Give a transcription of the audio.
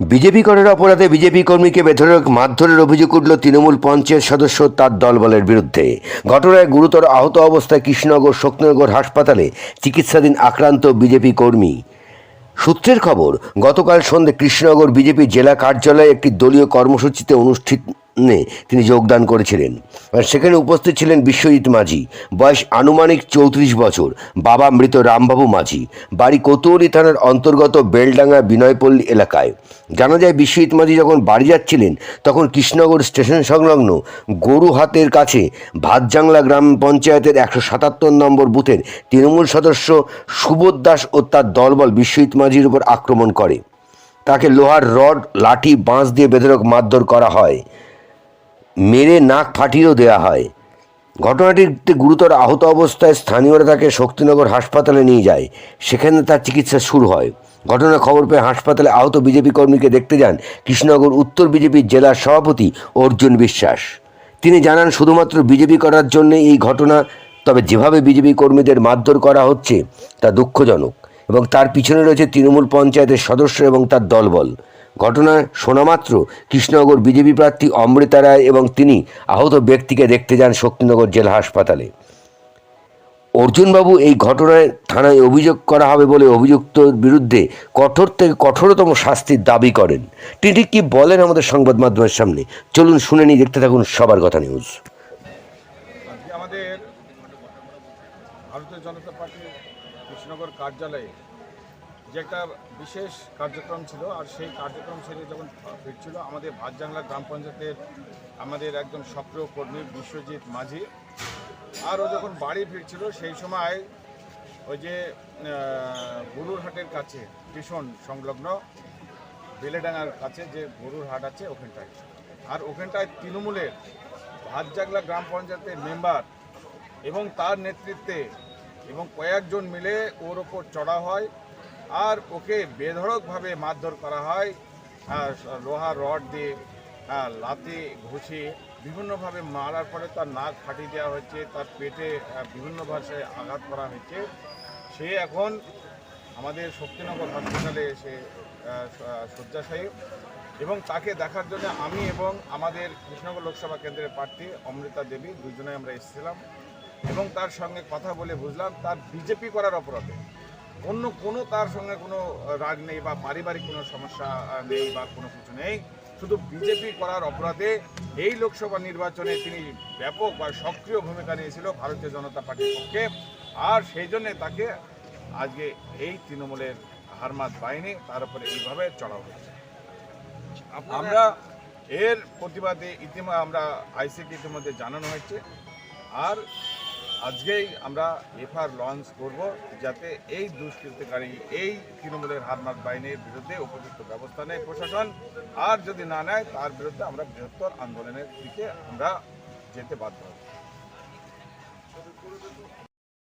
BJP করার অপরাধে BJP কর্মীকে বেধরক মারধরের অভিযোগ উঠল তৃণমূল পঞ্চায়েত সদস্য তার দলবলের বিরুদ্ধে। ঘটনায় গুরুতর আহত অবস্থায় কৃষ্ণনগর শক্তিনগর হাসপাতালে চিকিৎসাধীন আক্রান্ত বিজেপি কর্মী। সূত্রের খবর, গতকাল সন্ধ্যে কৃষ্ণনগর বিজেপি জেলা কার্যালয়ে একটি দলীয় কর্মসূচিতে অনুষ্ঠিনে তিনি যোগদান করেছিলেন। সেখানে উপস্থিত ছিলেন বিশ্বজিৎ মাঝি। বয়স আনুমানিক চৌত্রিশ বছর। বাবা মৃত রামবাবু মাঝি। বাড়ি কোতোয়ালি থানার অন্তর্গত বেলডাঙ্গা বিনয়পল্লী এলাকায়। জানা যায়, বিশ্বজিৎ মাঝি যখন বাড়ি যাচ্ছিলেন, তখন কৃষ্ণনগর স্টেশন সংলগ্ন গরুহাতের কাছে ভাতজাংলা গ্রাম পঞ্চায়েতের একশো সাতাত্তর নম্বর বুথের তৃণমূল সদস্য সুবোধ দাস ও তার দলবল বিশ্বজিৎ মাঝির উপর আক্রমণ করে। তাকে লোহার রড, লাঠি, বাঁশ দিয়ে বেধরক মারধর করা হয়। মেরে নাক ফাটিয়েও দেওয়া হয়। ঘটনাটিতে গুরুতর আহত অবস্থায় স্থানীয়রা তাকে শক্তিনগর হাসপাতালে নিয়ে যায়। সেখানে তার চিকিৎসা শুরু হয়। ঘটনার খবর পেয়ে হাসপাতালে আহত বিজেপি কর্মীকে দেখতে যান কৃষ্ণনগর উত্তর বিজেপির জেলার সভাপতি অর্জুন বিশ্বাস। তিনি জানান, শুধুমাত্র বিজেপি করার জন্য এই ঘটনা, তবে যেভাবে বিজেপি কর্মীদের মারধর করা হচ্ছে, তা দুঃখজনক এবং তার পিছনে রয়েছে তৃণমূল পঞ্চায়েতের সদস্য এবং তার দলবল। ঘটনা শোনামাত্র কৃষ্ণনগর বিজেপি প্রার্থী অমৃতা রায় এবং তিনি আহত ব্যক্তিকে দেখতে যান শক্তিনগর জেলা হাসপাতালে। অর্জুনবাবু এই ঘটনায় থানায় অভিযোগ করা হবে বলে অভিযুক্তর বিরুদ্ধে কঠোর থেকে কঠোরতম শাস্তির দাবি করেন। তিনি ঠিক কী বলেন আমাদের সংবাদ মাধ্যমের সামনে? চলুন শুনে নিয়ে দেখতে থাকুন সবার কথা নিউজ আমাদের ভারতীয় জনতা পার্টির কৃষ্ণনগর কার্যালয়ে যে একটা বিশেষ কার্যক্রম ছিল আর সেই কার্যক্রম সেরে যখন ফিরছিল আমাদের ভাতজাংলা গ্রাম পঞ্চায়েতের আমাদের একজন সক্রিয় কর্মী বিশ্বজিৎ মাঝি। আর ও যখন বাড়ি ফিরছিল সেই সময় ওই যে আহ, গরুর হাটের কাছে ভীষণ সংলগ্ন বেলেডাঙ্গার কাছে যে গরুর হাট আছে ওখানটায়। আর ওখানটায় তৃণমূলের ভাতজাগলা গ্রাম পঞ্চায়েতের মেম্বার এবং তার নেতৃত্বে এবং কয়েকজন মিলে ওর ওপর চড়া হয়। আর ওকে বেধড়কভাবে মারধর করা হয়। লোহার রড দিয়ে লাতে ঘুষি বিভিন্নভাবে মারার পরে তার নাক ফাটিয়ে দেওয়া হচ্ছে, তার পেটে বিভিন্ন ভাষায় আঘাত করা হয়েছে সে এখন আমাদের শক্তিনগর হসপিটালে এসে শয্যাশায়ী। এবং তাকে দেখার জন্য আমি এবং আমাদের কৃষ্ণনগর লোকসভা কেন্দ্রের প্রার্থী অমৃতা দেবী দুজনে আমরা এসেছিলাম। এবং তার সঙ্গে কথা বলে বুঝলাম, তার বিজেপি করার অপরাধে। অন্য কোনো তার সঙ্গে কোনো রাগ নেই বা পারিবারিক কোনো সমস্যা নেই বা কোনো কিছু নেই। শুধু বিজেপি করার অপরাধে এই লোকসভা নির্বাচনে তিনি ব্যাপক বা সক্রিয় ভূমিকা নিয়েছিল ভারতীয় জনতা পার্টির পক্ষে। আর সেই জন্যে তাকে আজকে এই তৃণমূলের হারমাত বাহিনী তার উপরে এইভাবে চড়া হচ্ছে আমরা এর প্রতিবাদে ইতিমধ্যে আমরা আইসিকে ইতিমধ্যে জানানো হয়েছে। আর আজকেই আমরা এফআর লঞ্চ করব যাতে এই দুষ্কৃতকারী এই তৃণমূলের হারমাত বাহিনীর বিরুদ্ধে উপযুক্ত ব্যবস্থা নেয় প্রশাসন। আর যদি না নেয়, তার বিরুদ্ধে আমরা বৃহত্তর আন্দোলনের দিকে আমরা যেতে বাধ্য